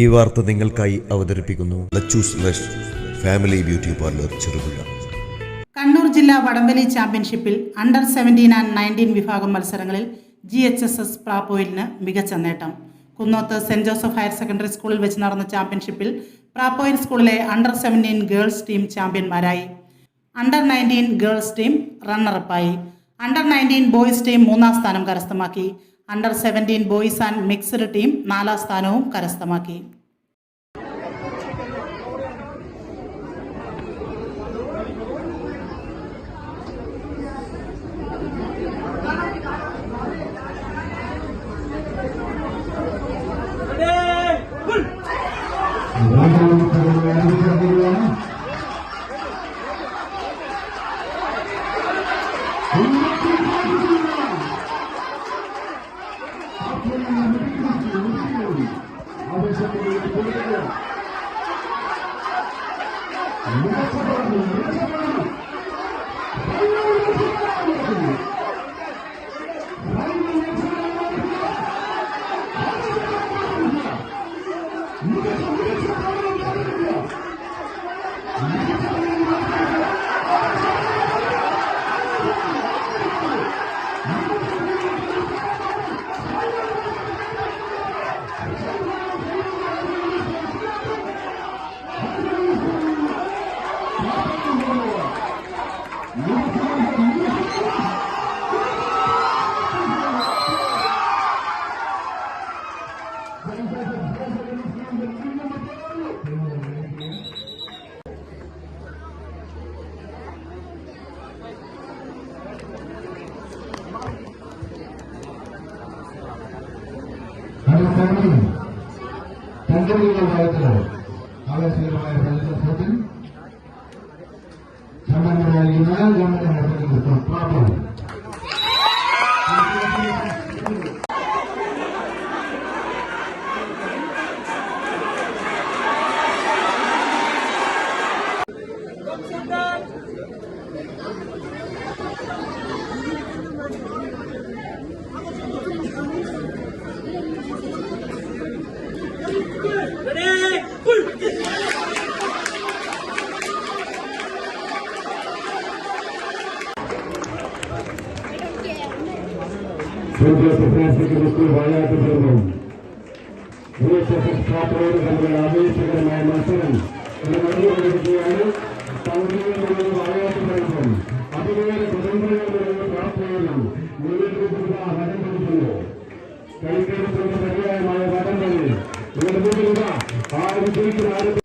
ഈ വാർത്ത നിങ്ങൾക്കായി അവതരിപ്പിക്കുന്നു. Family beauty parlour Cherupuzha Kannur ജില്ലാ വടംവലി ചാമ്പ്യൻഷിപ്പിൽ അണ്ടർ സെവന്റീൻ ആൻഡ് നയന്റീൻ വിഭാഗം മത്സരങ്ങളിൽ ജി എച്ച് എസ് എസ് പ്രാപ്പോയിലിന് മികച്ച നേട്ടം. Kunnoth saint Joseph higher secondary സ്കൂളിൽ വെച്ച് നടന്ന ചാമ്പ്യൻഷിപ്പിൽ പ്രാപ്പോയിൽ സ്കൂളിലെ അണ്ടർ സെവന്റീൻ ഗേൾസ് ടീം ചാമ്പ്യന്മാരായി. അണ്ടർ നയന്റീൻ ഗേൾസ് ടീം റണ്ണറപ്പായി അണ്ടർ നയന്റീൻ ബോയ്സ് ടീം മൂന്നാം സ്ഥാനം കരസ്ഥമാക്കി. under seventeen boys and mixed team നാലാം സ്ഥാനവും കരസ്ഥമാക്കി 누가 차별하는 누가 차별하는 누가 차별하는 தஞ்சையில் வாழ்த்துகிறோம் ஆலோசகரமாக சந்திக்கும் சம்பந்தமாக இருந்தால் கவனம் நடத்துகிறது पूज्य सत्यासी के बिल्कुल वाया के धर्म ये सफल छात्र धर्म आदेश अगर मैं मासन धर्मजी विद्यालय तांगे मेरे वाया के धर्म अभी मेरे स्वतंत्र मेरे प्राप्त हुए नाम मेरे को पूरा हरण कर दिया कई कई तो कर दिया है माया बादल ने मेरे को पूरा आज भी किनारे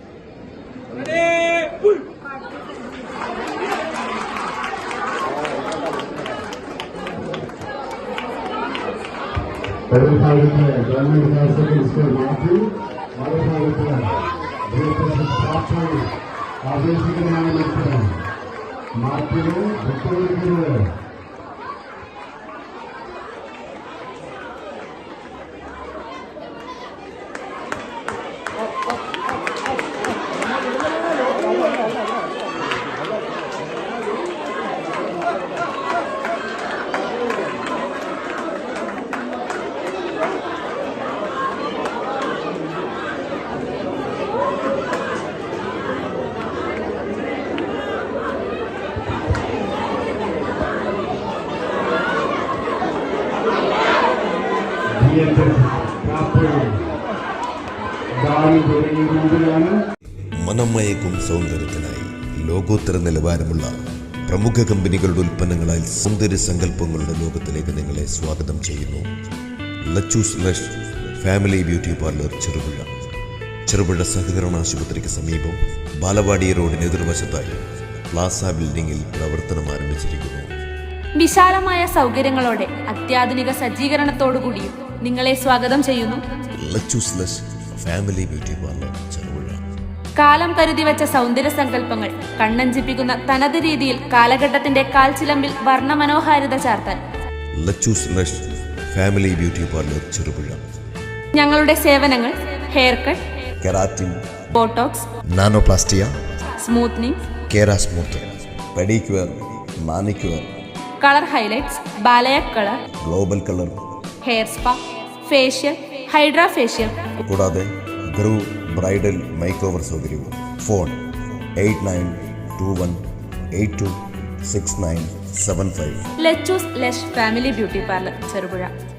ప్రభుత్వాలతో గవర్నమెంట్ హాస్పిటల్స్తో మాకు మరోసారితో ఆవేశకరమైన మార్పులు భక్తులకు മയക്കും സൗന്ദര്യത്തിനായി ലോകോത്തര നിലവാരമുള്ള പ്രമുഖ കമ്പനികളുടെ ഉൽപ്പന്നങ്ങളാൽ സൗന്ദര്യ സങ്കല്പങ്ങളുടെ ലോകത്തിലേക്ക് നിങ്ങളെ സ്വാഗതം ചെയ്യുന്നു. Lachu's lush family beauty parlour Cherupuzha. Cherupuzha സഹകരണ ആശുപത്രിക്ക് സമീപം ബാലവാടി റോഡിന് എതിർവശത്തായി പ്ലാസ ബിൽഡിംഗിൽ പ്രവർത്തനം ആരംഭിച്ചിരിക്കുന്നു. വിശാലമായ സൗകര്യങ്ങളോടെ അത്യാധുനിക സജ്ജീകരണത്തോടുകൂടിയും നിങ്ങളെ സ്വാഗതം ചെയ്യുന്നു. Family beauty parlour Cherupuzha. കാലം കരുതി വെച്ച സൗന്ദര്യ സങ്കല്പങ്ങൾ കണ്ണഞ്ചിപ്പിക്കുന്ന തനത് രീതിയിൽ കാലഘട്ടത്തിന്റെ കാൽച്ചിലമ്പിൽ വർണമനോഹാരിത ചാർത്താൻ. Family beauty parlour Cherupuzha. ഞങ്ങളുടെ സേവനങ്ങൾ hair cut keratin botox nanoplastia smoothening kera smooth pedicure manicure colour highlights balayage colour global colour hair spa facial hydra facial കൂടാതെ ഗ്രൂ ബ്രൈഡൽ മേക്ക് ഓവർ സൗകര്യവും. Phone eight nine two one eight two six nine seven five. Lachu's lush family beauty parlour Cherupuzha.